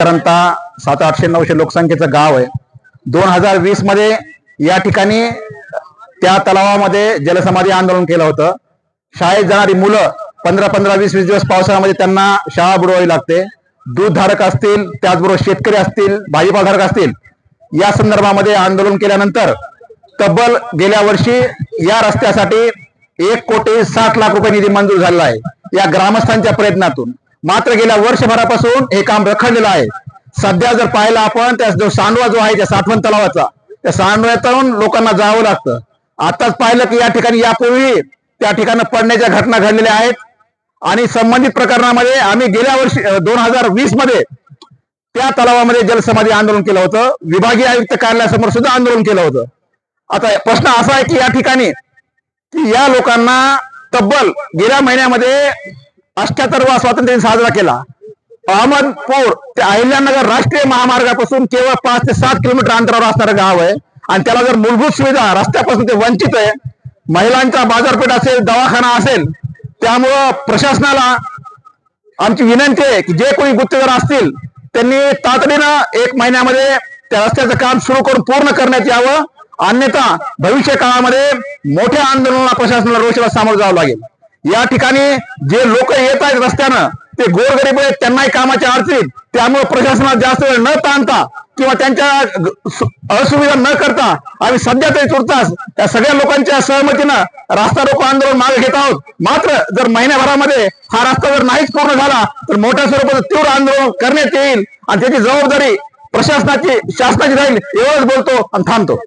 साधारणतः सात आठशे नऊशे लोकसंख्येचं गाव आहे. दोन हजार वीसमध्ये या ठिकाणी त्या तलावामध्ये जलसमाधी आंदोलन केलं होतं. शाळेत जाणारी मुलं पंधरा पंधरा वीस वीस दिवस पावसाळ्यामध्ये त्यांना शाळा बुडवावी लागते. दूधधारक असतील त्याचबरोबर शेतकरी असतील भाजीपालधारक असतील या संदर्भामध्ये आंदोलन केल्यानंतर तब्बल गेल्या वर्षी या रस्त्यासाठी एक कोटी साठ लाख रुपये निधी मंजूर झालेला आहे. या ग्रामस्थांच्या प्रयत्नातून. मात्र गेल्या वर्षभरापासून हे काम रखडलेलं आहे. सध्या जर पाहिलं आपण त्या जो सांडवा जो आहे त्या साठवण तलावाचा त्या सांडव्यातून लोकांना जावं लागतं. आताच पाहिलं की या ठिकाणी यापूर्वी त्या ठिकाणी पडण्याच्या घटना घडलेल्या आहेत. आणि संबंधित प्रकरणामध्ये आम्ही गेल्या वर्षी दोन हजार वीसमध्ये त्या तलावामध्ये जलसमाधी आंदोलन केलं होतं. विभागीय आयुक्त कार्यालयासमोर सुद्धा आंदोलन केलं होतं. आता प्रश्न असा आहे की या ठिकाणी की या लोकांना तब्बल गेल्या महिन्यामध्ये अठ्याहत्तरवा स्वातंत्र्य दिन साजरा केला. अहमदपूर ते अहिल्यानगर राष्ट्रीय महामार्गापासून केवळ पाच ते सात किलोमीटर अंतरावर असणारं गाव आहे. आणि त्याला जर मूलभूत सुविधा रस्त्यापासून ते वंचित आहे महिलांचा बाजारपेठ असेल दवाखाना असेल त्यामुळं प्रशासनाला आमची विनंती आहे की जे कोणी गुत्तेदार असतील त्यांनी तातडीनं एक महिन्यामध्ये त्या रस्त्याचं काम सुरू करून पूर्ण करण्यात यावं. अन्यथा भविष्य काळामध्ये मोठ्या आंदोलनाला प्रशासनाला रोषाला सामोरं जावं लागेल. या ठिकाणी जे लोक येत आहेत रस्त्यानं ते गोरगरीब आहेत त्यांनाही कामाच्या अडचणीत. त्यामुळे प्रशासनात जास्त वेळ न ताणता किंवा त्यांच्या असुविधा न करता आम्ही सध्या तरी तुर्तास त्या सगळ्या लोकांच्या सहमतीनं रास्ता रोको आंदोलन मागे घेत आहोत. मात्र जर महिन्याभरामध्ये हा रस्ता जर नाहीच पूर्ण झाला तर मोठ्या स्वरूपाचं तीव्र आंदोलन करण्यात येईल आणि त्याची जबाबदारी प्रशासनाची शासनाची राहील एवढंच बोलतो आणि थांबतो.